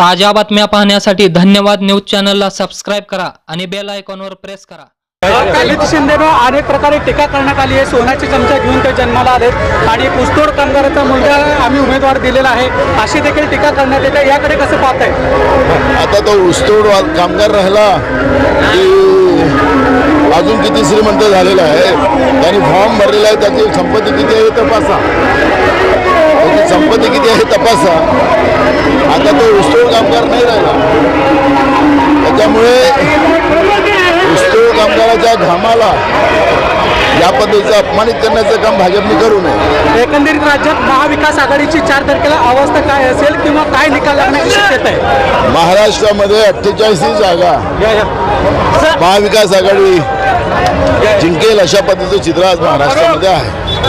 ताज्या बातम्या पाहण्यासाठी धन्यवाद न्यूज चॅनलला सबस्क्राईब करा आणि बेल आयकॉनवर प्रेस करा. दलित शिंदेनं अनेक प्रकारे टीका करण्यात आली आहे. सोन्याची चमचा घेऊन ते जन्माला आलेत. आणि पुस्तोड कामगाराचा मुलगा आम्ही उमेदवार दिलेला आहे. अशी देखील टीका करण्यात येते. याकडे कसं पाहताय? आता तो ऊसतोड कामगार राहिला की अजून किती श्रीमंत झालेला आहे. त्यांनी फॉर्म भरलेला आहे. त्याची संपत्ती किती आहे तपासा. त्याची संपत्ती किती आहे तपासा. आता तो ऊसतोड कामगार नाही राहिला. त्याच्यामुळे ऊसतोड कामगाराच्या घामाला या पद्धतीचं अपमानित करण्याचं काम भाजपने करू नये. एकंदरीत राज्यात महाविकास आघाडीची चार तारखेला अवस्था काय असेल किंवा काय निकाल लागण्याची शक्यता आहे? महाराष्ट्रामध्ये अठ्ठेचाळीस जागा. महाविकास आघाडी जिंकेल अशा पद्धतीचं चित्र आज महाराष्ट्रामध्ये आहे.